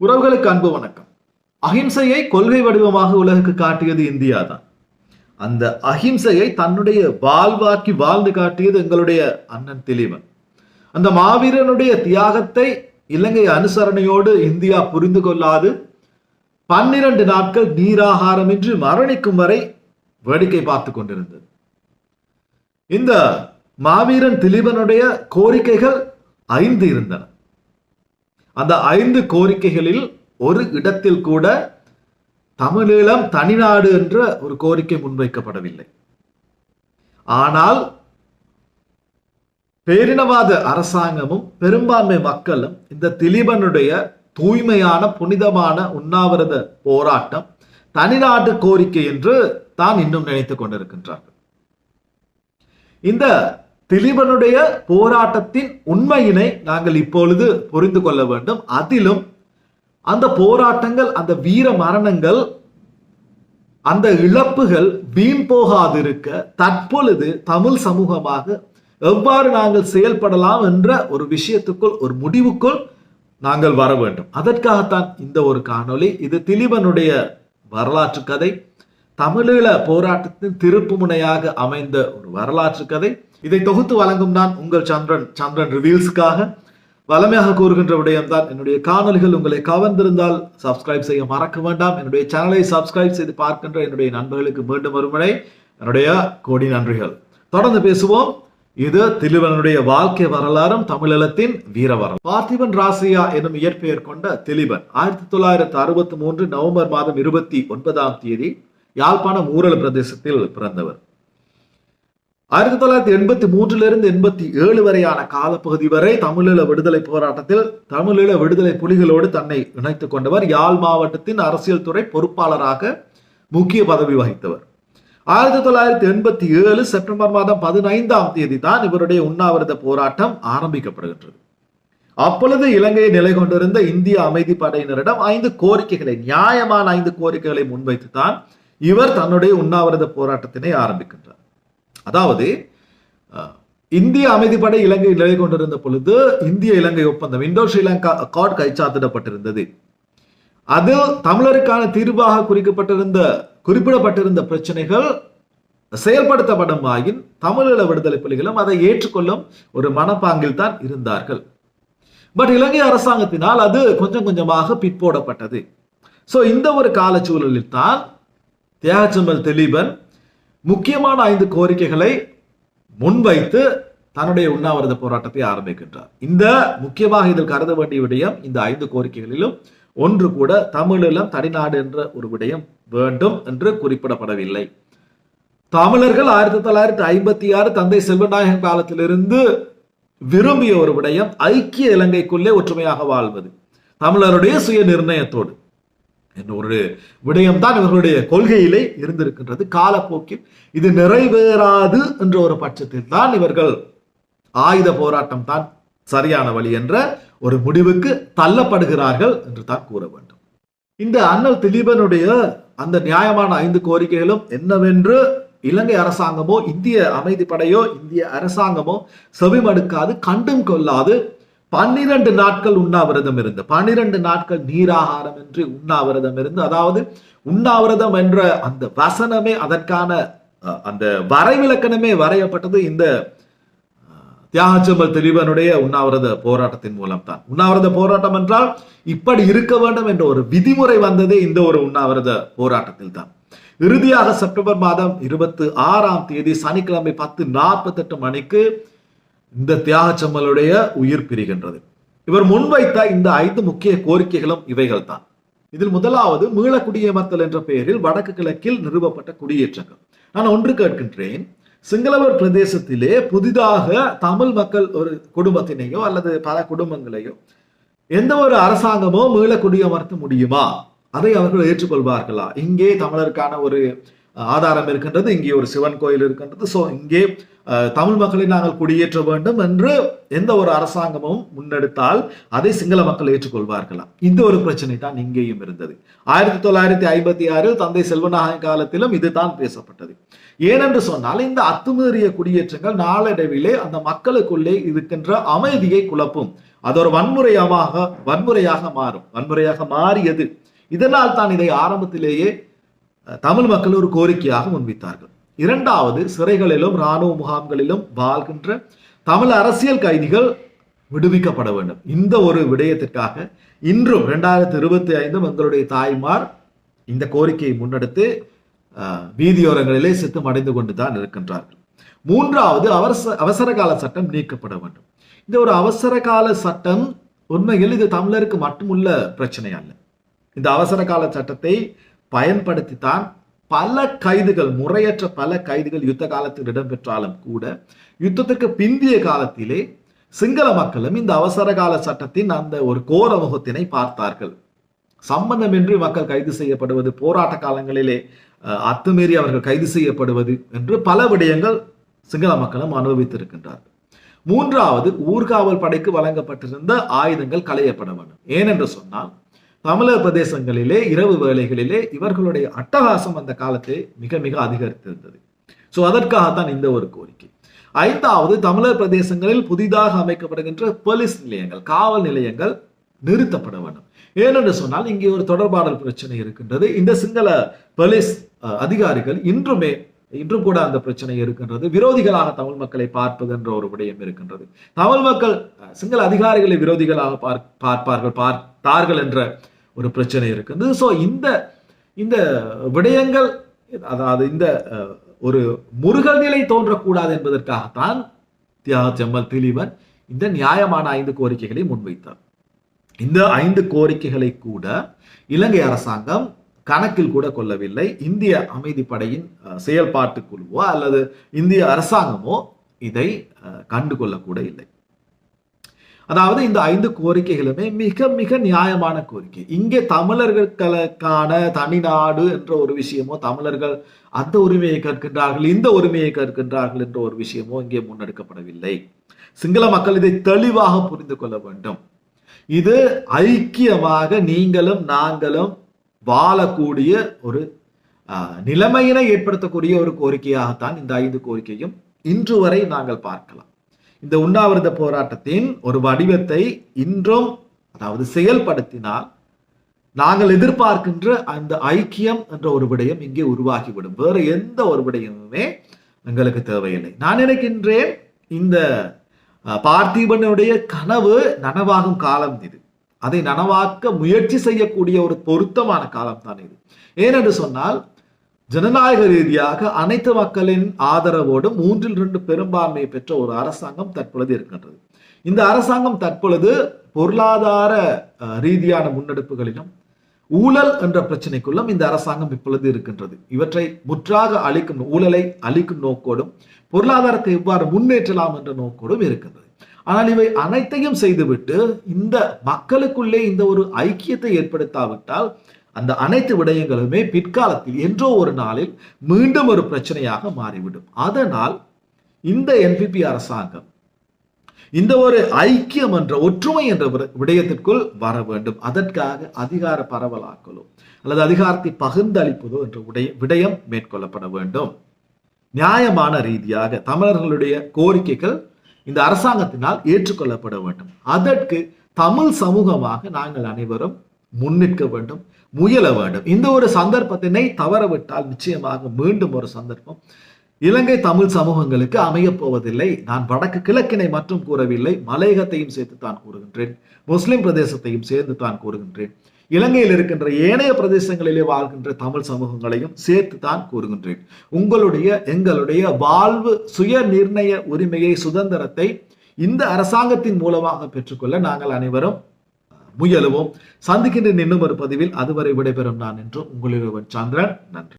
உறவுகளுக்கு அன்பு வணக்கம். அகிம்சையை கொள்கை வடிவமாக உலகுக்கு காட்டியது இந்தியா தான் அந்த அகிம்சையை தன்னுடைய வாழ்வாக்கி வாழ்ந்து காட்டியது எங்களுடைய அண்ணன் திலீவன் அந்த மாவீரனுடைய தியாகத்தை இலங்கை அனுசரணையோடு இந்தியா புரிந்து கொள்ளாது பன்னிரண்டு நாட்கள் நீராகாரமின்றி மரணிக்கும் வரை வேடிக்கை பார்த்து கொண்டிருந்தது. இந்த மாவீரன் திலீபனுடைய கோரிக்கைகள் ஐந்து இருந்தன. அந்த ஐந்து கோரிக்கைகளில் ஒரு இடத்தில் கூட தமிழீழம் தனிநாடு என்ற ஒரு கோரிக்கை முன்வைக்கப்படவில்லை. ஆனால் பேரினவாத அரசாங்கமும் பெரும்பான்மை மக்களும் இந்த திலீபனுடைய தூய்மையான புனிதமான உண்ணாவிரத போராட்டம் தனிநாட்டு கோரிக்கை என்று தான் இன்னும் நினைத்துக் கொண்டிருக்கின்றார்கள். இந்த திலீபனுடைய போராட்டத்தின் உண்மையினை நாங்கள் இப்பொழுது புரிந்து கொள்ள வேண்டும். அதிலும் அந்த போராட்டங்கள் அந்த வீர மரணங்கள் அந்த இழப்புகள் வீண் போகாதிருக்க தற்பொழுது தமிழ் சமூகமாக எவ்வாறு நாங்கள் செயல்படலாம் என்ற ஒரு விஷயத்துக்குள் ஒரு முடிவுக்குள் நாங்கள் வர வேண்டும். அதற்காகத்தான் இந்த ஒரு காணொளி. இது திலீபனுடைய வரலாற்று கதை. தமிழீழ போராட்டத்தின் திருப்பு முனையாக அமைந்த ஒரு வரலாற்று கதை. இதை தொகுத்து வழங்கும் நான் உங்கள் சந்திரன் சந்திரன் ரிவீல்ஸ்க்காக வளமையாக கூறுகின்ற விடயம்தான் என்னுடைய காணொலிகள் உங்களை கவர்ந்திருந்தால் சப்ஸ்கிரைப் செய்ய மறக்க வேண்டாம். என்னுடைய சேனலை சப்ஸ்கிரைப் செய்து பார்க்கின்ற என்னுடைய நண்பர்களுக்கு மீண்டும் ஒருமுறை என்னுடைய கோடி நன்றிகள். தொடர்ந்து பேசுவோம். இது திலிபனுடைய வாழ்க்கை வரலாறும் தமிழீழத்தின் வீர வரலாறு. பார்த்திபன் ராசியா எனும் இயற்பெயர் கொண்ட திலிபன் ஆயிரத்தி தொள்ளாயிரத்தி அறுபத்தி மூன்று நவம்பர் மாதம் இருபத்தி ஒன்பதாம் தேதி யாழ்ப்பாணம் ஊரல் பிரதேசத்தில் பிறந்தவர். ஆயிரத்தி தொள்ளாயிரத்தி எண்பத்தி மூன்றிலிருந்து எண்பத்தி ஏழு வரையான காலப்பகுதி வரை தமிழீழ விடுதலை போராட்டத்தில் தமிழீழ விடுதலை புலிகளோடு தன்னை இணைத்துக் கொண்டவர் யாழ் மாவட்டத்தின் அரசியல் துறை பொறுப்பாளராக முக்கிய பதவி வகித்தவர். ஆயிரத்தி தொள்ளாயிரத்தி எண்பத்தி ஏழு செப்டம்பர் மாதம் பதினைந்தாம் தேதி தான் இவருடைய உண்ணாவிரத போராட்டம் ஆரம்பிக்கப்படுகின்றது. அப்பொழுது இலங்கையை நிலை கொண்டிருந்த இந்திய அமைதி படையினரிடம் ஐந்து கோரிக்கைகளை நியாயமான ஐந்து கோரிக்கைகளை முன்வைத்து தான் இவர் தன்னுடைய உண்ணாவிரத போராட்டத்தினை ஆரம்பிக்கின்றார். அதாவது இந்திய அமைதிப்படை இலங்கை நிலை கொண்டிருந்த பொழுது இந்திய இலங்கை ஒப்பந்தம் இந்தோ ஸ்ரீலங்கா அக்கார்ட் கைச்சாத்திடப்பட்டிருந்தது. அது தமிழருக்கான தீர்வாக குறிக்கப்பட்டிருந்த குறிப்பிடப்பட்டிருந்த பிரச்சனைகள் செயல்படுத்தப்படும் ஆயின் தமிழீழ விடுதலை புலிகளும் அதை ஏற்றுக்கொள்ளும் ஒரு மனப்பாங்கில் தான் இருந்தார்கள். பட் இலங்கை அரசாங்கத்தினால் அது கொஞ்சம் கொஞ்சமாக பிற்போடப்பட்டது. ஸோ இந்த ஒரு காலச்சூழலில் தான் தியாகச்சம்பல் திலீபன் முக்கியமான ஐந்து கோரிக்கைகளை முன்வைத்து தன்னுடைய உண்ணாவிரத போராட்டத்தை ஆரம்பிக்கின்றார். இந்த முக்கியமாக இதில் கருத வேண்டிய விடயம் இந்த ஐந்து கோரிக்கைகளிலும் ஒன்று கூட தமிழீழம் தனிநாடு என்ற ஒரு விடயம் வேண்டும் என்று குறிப்பிடப்படவில்லை. தமிழர்கள் ஆயிரத்தி தொள்ளாயிரத்தி ஐம்பத்தி ஆறு தந்தை செல்வநாயகன் காலத்திலிருந்து விரும்பிய ஒரு விடயம் ஐக்கிய இலங்கைக்குள்ளே ஒற்றுமையாக வாழ்வது. தமிழருடைய சுய நிர்ணயத்தோடு. என்ற ஒரு இவர்களுடைய கொள்கையிலே இருந்திருக்கின்றது. காலப்போக்கில் இது நிறைவேறாது என்ற ஒரு பட்சத்தில் தான் இவர்கள் ஆயுத போராட்டம் தான் சரியான வழி என்ற ஒரு முடிவுக்கு தள்ளப்படுகிறார்கள் என்று தான் கூற வேண்டும். இந்த அண்ணல் திலீபனுடைய அந்த நியாயமான ஐந்து கோரிக்கைகளும் என்னவென்று இலங்கை அரசாங்கமோ இந்திய அமைதிப்படையோ இந்திய அரசாங்கமோ செவிமடுக்காது கண்டும் கொள்ளாது பன்னிரண்டு நாட்கள் உண்ணாவிரதம் இருந்து பன்னிரண்டு நாட்கள் நீராகாரம் என்று உண்ணாவிரதம் இருந்து அதாவது உண்ணாவிரதம் என்ற அந்த வசனமே அதற்கான அந்த வரைவிலக்கணமே வரையப்பட்டது இந்த தியாகச்சம்பல் திலீபனுடைய உண்ணாவிரத போராட்டத்தின் மூலம் தான் உண்ணாவிரத போராட்டம் என்றால் இப்படி இருக்க வேண்டும் என்ற ஒரு விதிமுறை வந்ததே இந்த ஒரு உண்ணாவிரத போராட்டத்தில் தான் இறுதியாக செப்டம்பர் மாதம் இருபத்தி ஆறாம் தேதி சனிக்கிழமை பத்து நாற்பத்தி எட்டு மணிக்கு இந்த தியாகச்சம்மலுடைய உயிர் பிரிகின்றது. இவர் முன்வைத்த இந்த ஐந்து முக்கிய கோரிக்கைகளும் இவைகள் தான் இதில் முதலாவது மீள குடியமர்த்தல் என்ற பெயரில் வடக்கு கிழக்கில் நிறுவப்பட்ட குடியேற்றங்கள். நான் ஒன்று கேட்கின்றேன் சிங்களவர் பிரதேசத்திலே புதிதாக தமிழ் மக்கள் ஒரு குடும்பத்தினையோ அல்லது பல குடும்பங்களையோ எந்த ஒரு அரசாங்கமோ மீள குடியமர்த்த முடியுமா? அதை அவர்கள் ஏற்றுக்கொள்வார்களா? இங்கே தமிழருக்கான ஒரு ஆதாரம் இருக்கின்றது இங்கே ஒரு சிவன் கோயில் இருக்கின்றது. ஸோ இங்கே தமிழ் மக்களை நாங்கள் குடியேற்ற வேண்டும் என்று எந்த ஒரு அரசாங்கமும் முன்னெடுத்தால் அதை சிங்கள மக்கள் ஏற்றுக்கொள்வார்களா? இந்த ஒரு பிரச்சனை தான் இங்கேயும் இருந்தது. ஆயிரத்தி தொள்ளாயிரத்தி ஐம்பத்தி ஆறில் தந்தை செல்வநாயகன் காலத்திலும் இதுதான் பேசப்பட்டது. ஏனென்று சொன்னால் இந்த அத்துமீறிய குடியேற்றங்கள் நாளடைவிலே அந்த மக்களுக்குள்ளே இருக்கின்ற அமைதியை குழப்பும். அது ஒரு வன்முறையாக வன்முறையாக மாறும். வன்முறையாக மாறியது. இதனால் தான் இதை ஆரம்பத்திலேயே தமிழ் மக்கள் ஒரு கோரிக்கையாக முன்வைத்தார்கள். இரண்டாவது சிறைகளிலும் இராணுவ முகாம்களிலும் வாழ்கின்ற தமிழ் அரசியல் கைதிகள் விடுவிக்கப்பட வேண்டும். இந்த ஒரு விடயத்திற்காக இன்றும் ரெண்டாயிரத்தி இருபத்தி ஐந்தும் எங்களுடைய தாய்மார் இந்த கோரிக்கையை முன்னெடுத்து அஹ், வீதியோரங்களிலே சித்தம் அடைந்து கொண்டு தான் இருக்கின்றார்கள். மூன்றாவது அவசர அவசர கால சட்டம் நீக்கப்பட வேண்டும். இந்த ஒரு அவசர கால சட்டம் உண்மையில் இது தமிழருக்கு மட்டுமுள்ள பிரச்சனை அல்ல. இந்த அவசர கால சட்டத்தை பயன்படுத்தித்தான் பல கைதுகள் முறையற்ற பல கைதுகள் யுத்த காலத்தில் இடம்பெற்றாலும் கூட யுத்தத்திற்கு பிந்திய காலத்திலே சிங்கள மக்களும் இந்த அவசர கால சட்டத்தின் அந்த ஒரு கோர முகத்தினை பார்த்தார்கள். சம்பந்தமின்றி மக்கள் கைது செய்யப்படுவது போராட்ட காலங்களிலே அத்துமீறி அவர்கள் கைது செய்யப்படுவது என்று பல விடயங்கள் சிங்கள மக்களும் அனுபவித்திருக்கின்றார்கள் மூன்றாவது ஊர்காவல் படைக்கு வழங்கப்பட்டிருந்த ஆயுதங்கள் களையப்பட வேண்டும். ஏனென்று சொன்னால் தமிழர் பிரதேசங்களிலே இரவு வேலைகளிலே இவர்களுடைய அட்டகாசம் அந்த காலத்தை மிக மிக அதிகரித்திருந்தது. ஸோ அதற்காகத்தான் இந்த ஒரு கோரிக்கை. ஐந்தாவது தமிழர் பிரதேசங்களில் புதிதாக அமைக்கப்படுகின்ற போலீஸ் நிலையங்கள் காவல் நிலையங்கள் நிறுத்தப்பட வேண்டும். ஏனென்று சொன்னால் இங்கே ஒரு தொடர்பாடல் பிரச்சனை இருக்கின்றது. இந்த சிங்கள போலீஸ் அஹ், அதிகாரிகள் இன்றுமே இன்றும் கூட அந்த பிரச்சனை இருக்கின்றது. விரோதிகளாக தமிழ் மக்களை பார்ப்பது என்ற ஒரு விடயம் இருக்கின்றது. தமிழ் மக்கள் அஹ், சிங்கள அதிகாரிகளை விரோதிகளாக பார் பார்ப்பார்கள் பார்த்தார்கள் என்ற ஒரு பிரச்சனை இருக்குது ஸோ இந்த இந்த விடயங்கள் அதாவது இந்த ஒரு முருகல் நிலை தோன்றக்கூடாது என்பதற்காகத்தான் தியாக செம்மல் திலீபன் இந்த நியாயமான ஐந்து கோரிக்கைகளை முன்வைத்தார். இந்த ஐந்து கோரிக்கைகளை கூட இலங்கை அரசாங்கம் கணக்கில் கூட கொள்ளவில்லை. இந்திய அமைதிப்படையின் அஹ், செயல்பாட்டு குழுவோ அல்லது இந்திய அரசாங்கமோ இதை கண்டு கண்டுகொள்ளக்கூட இல்லை. அதாவது இந்த ஐந்து கோரிக்கைகளுமே மிக மிக நியாயமான கோரிக்கை. இங்கே தமிழர்களுக்கான தனிநாடு என்ற ஒரு விஷயமோ தமிழர்கள் அந்த உரிமையை கற்கின்றார்கள் இந்த உரிமையை கற்கின்றார்கள் என்ற ஒரு விஷயமோ இங்கே முன்னெடுக்கப்படவில்லை. சிங்கள மக்கள் இதை தெளிவாக புரிந்து கொள்ள வேண்டும். இது ஐக்கியமாக நீங்களும் நாங்களும் வாழக்கூடிய ஒரு நிலைமையினை ஏற்படுத்தக்கூடிய ஒரு கோரிக்கையாகத்தான் இந்த ஐந்து கோரிக்கையும் இன்று வரை நாங்கள் பார்க்கலாம். இந்த உண்ணாவிரத போராட்டத்தின் ஒரு வடிவத்தை இன்றும் அதாவது செயல்படுத்தினால் நாங்கள் எதிர்பார்க்கின்ற அந்த ஐக்கியம் என்ற ஒரு விடயம் இங்கே உருவாகிவிடும். வேறு எந்த ஒரு விடயமுமே எங்களுக்கு தேவையில்லை. நான் நினைக்கின்றேன் இந்த பார்த்திபனுடைய கனவு நனவாகும் காலம் இது. அதை நனவாக்க முயற்சி செய்யக்கூடிய ஒரு பொருத்தமான காலம் தான் இது. ஏனென்று சொன்னால் ஜனநாயக ரீதியாக அனைத்து மக்களின் ஆதரவோடு மூன்றில் இரண்டு பெரும்பான்மையை பெற்ற ஒரு அரசாங்கம் தற்பொழுது இருக்கின்றது. இந்த அரசாங்கம் தற்பொழுது பொருளாதார ரீதியான முன்னெடுப்புகளிலும் ஊழல் என்ற பிரச்சனைக்குள்ளும் இந்த அரசாங்கம் இப்பொழுது இருக்கின்றது. இவற்றை முற்றாக அழிக்கும் ஊழலை அழிக்கும் நோக்கோடும் பொருளாதாரத்தை எவ்வாறு முன்னேற்றலாம் என்ற நோக்கோடும் இருக்கின்றது. ஆனால் இவை அனைத்தையும் செய்துவிட்டு இந்த மக்களுக்குள்ளே இந்த ஒரு ஐக்கியத்தை ஏற்படுத்தாவிட்டால் அந்த அனைத்து விடயங்களுமே பிற்காலத்தில் என்றோ ஒரு நாளில் மீண்டும் ஒரு பிரச்சனையாக மாறிவிடும். அதனால் இந்த என்பிபி அரசாங்கம் இந்த ஒரு ஐக்கியம் என்ற ஒற்றுமை என்ற விடயத்திற்குள் வர வேண்டும். அதற்காக அதிகார பரவலாக்கலோ அல்லது அதிகாரத்தை பகிர்ந்தளிப்பதோ என்ற உடைய விடயம் மேற்கொள்ளப்பட வேண்டும். நியாயமான ரீதியாக தமிழர்களுடைய கோரிக்கைகள் இந்த அரசாங்கத்தினால் ஏற்றுக்கொள்ளப்பட வேண்டும். அதற்கு தமிழ் சமூகமாக நாங்கள் அனைவரும் முன்னிற்க வேண்டும் முயல வேண்டும். இந்த ஒரு சந்தர்ப்பத்தினை தவறவிட்டால் நிச்சயமாக மீண்டும் ஒரு சந்தர்ப்பம். இலங்கை தமிழ் சமூகங்களுக்கு அமையப் போவதில்லை. நான் வடக்கு கிழக்கினை மட்டும் கூறவில்லை. மலையகத்தையும் சேர்த்து தான் கூறுகின்றேன். முஸ்லிம் பிரதேசத்தையும் சேர்த்து தான் கூறுகின்றேன். இலங்கையில் இருக்கின்ற ஏனைய பிரதேசங்களிலே வாழ்கின்ற தமிழ் சமூகங்களையும் சேர்த்து தான் கூறுகின்றேன். உங்களுடைய எங்களுடைய வாழ்வு சுய நிர்ணய உரிமையை சுதந்திரத்தை இந்த அரசாங்கத்தின் மூலமாக பெற்றுக்கொள்ள நாங்கள் அனைவரும் முயலுவோம். சந்திக்கின்ற இன்னும் ஒரு பதிவில் அதுவரை விடைபெறும் நான் என்று உங்களில் சந்திரன். நன்றி.